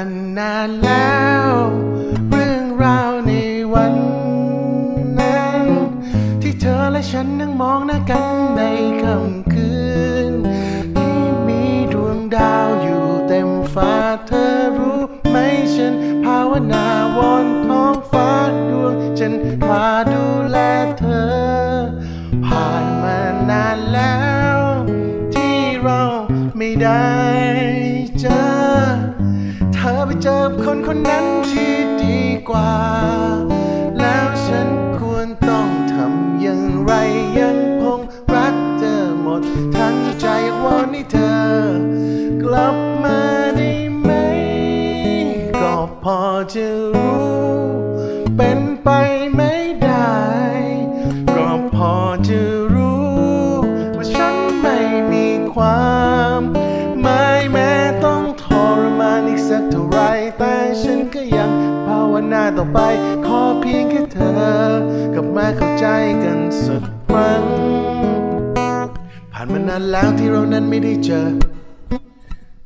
ันนานแล้ว เรื่องราวในวันนั้น ที่เธอและฉันนั่งมองหน้ากันในค่ำคืน ที่มีดวงดาวอยู่เต็มฟ้าเธอรู้ไหมฉันภาวนาวอนท้องฟ้าดวงฉันมาดูแลเธอ ผ่านมานานแล้ว ที่เราไม่ได้ เจอคนคนนั้นที่ดีกว่า แล้วฉันควรต้องทำอย่างไรยังคงรักเธอหมด ทั้งใจวอนให้เธอ กลับมาได้ไหม ก็พอจะรู้ เป็นไปไม่ได้ ก็พอจะรู้ ว่าฉันไม่มีความ ก็ยังภาวนาต่อไป ขอเพียงแค่เธอกลับมาเข้าใจกันสักครั้ง ผ่านมานานแล้วที่เรานั้นไม่ได้เจอ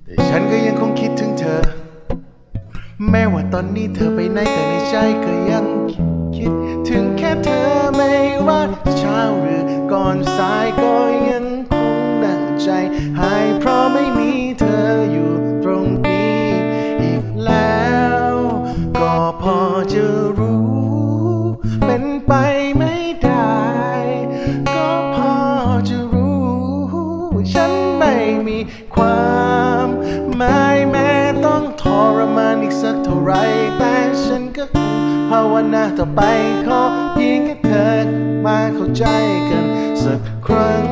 แต่ฉันก็ยังคงคิดถึงเธอ แม้ว่าตอนนี้เธอไปไหนแต่ในใจก็ยังคิดคิด ถึงแค่เธอไม่ว่าจะเช้าหรือก่อนสายก็ยัง ความหมายแม้ต้องทรมานอีกสักเท่าไร แต่ฉันก็คงภาวนาต่อไปขอเพียงแค่เธอมาเข้าใจกันสักครั้ง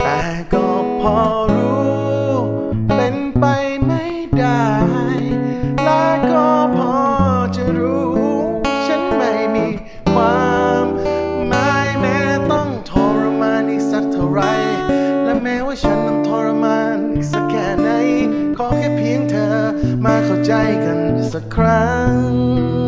แต่ก็พอรู้ เป็นไปไม่ได้ และก็พอจะรู้ ฉันไม่มีความหมายแม้ต้องทรมานอีกสักเท่าไร และแม้ว่าฉัน สักแค่ไหน ขอแค่เพียงเธอมาเข้าใจกันสักครั้ง